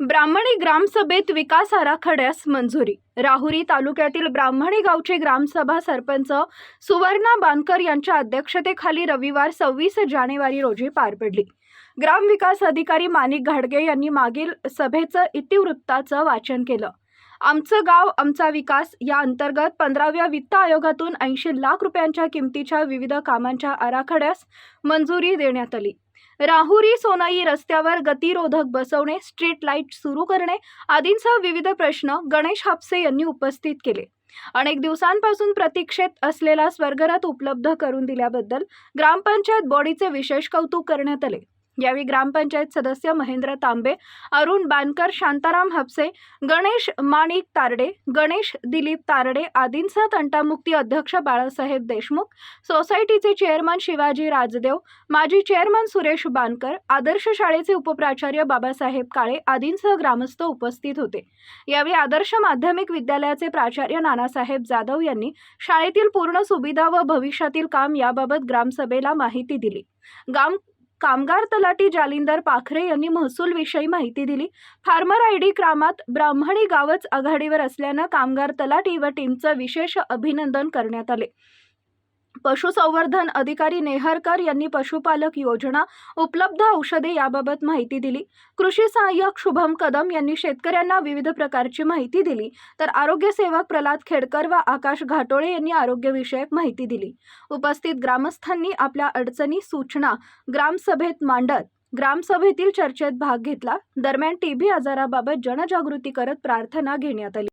ब्राह्मणी ग्रामसभेत विकास आराखड्यास मंजुरी. राहुरी तालुक्यातील ब्राह्मणी गावचे ग्रामसभा सरपंच सुवर्णा बानकर यांच्या अध्यक्षतेखाली रविवार सव्वीस जानेवारी रोजी पार पडली. ग्रामविकास अधिकारी माणिक घाडगे यांनी मागील सभेचं इतिवृत्ताचं वाचन केलं. आमचं गाव आमचा विकास या अंतर्गत पंधराव्या वित्त आयोगातून ऐंशी लाख रुपयांच्या किमतीच्या विविध कामांच्या आराखड्यास मंजुरी देण्यात आली. राहुरी सोनाई रस्त्यावर गतिरोधक बसवणे स्ट्रीट लाइट सुरू करणे आदींसह विविध प्रश्न गणेश हापसे यांनी उपस्थित केले. अनेक दिवसांपासून प्रतीक्षेत असलेला स्वर्गरथ उपलब्ध करून दिल्याबद्दल ग्रामपंचायत बॉडीचे विशेष कौतुक करण्यात आले. यावेळी ग्रामपंचायत सदस्य महेंद्र तांबे अरुण बानकर शांताराम हापसे गणेश माणिक तारडे गणेश दिलीप तारडे आदींसह तंटामुक्ती अध्यक्ष बाळासाहेब देशमुख सोसायटीचे चेअरमन शिवाजी राजदेव माजी चेअरमन सुरेश बानकर आदर्श शाळेचे उपप्राचार्य बाबासाहेब काळे आदींसह ग्रामस्थ उपस्थित होते. यावेळी आदर्श माध्यमिक विद्यालयाचे प्राचार्य नानासाहेब जाधव यांनी शाळेतील पूर्ण सुविधा व भविष्यातील काम याबाबत ग्रामसभेला माहिती दिली. गाम कामगार तलाटी जालिंदर पाखरे यांनी महसूलविषयी माहिती दिली. फार्मर आय डी क्रमात ब्राह्मणी गावच आघाडीवर असल्यानं कामगार तलाटी व टीमचं विशेष अभिनंदन करण्यात आले. पशुसंवर्धन अधिकारी नेहरकर यांनी पशुपालक योजना उपलब्ध औषधे याबाबत माहिती दिली. कृषी सहाय्यक शुभम कदम यांनी शेतकऱ्यांना विविध प्रकारची माहिती दिली. तर आरोग्य सेवक प्रल्हाद खेडकर व आकाश घाटोळे यांनी आरोग्यविषयक माहिती दिली. उपस्थित ग्रामस्थांनी आपल्या अडचणी सूचना ग्रामसभेत मांडत ग्रामसभेतील चर्चेत भाग घेतला. दरम्यान टीबी आजाराबाबत जनजागृती करत प्रार्थना घेण्यात आली.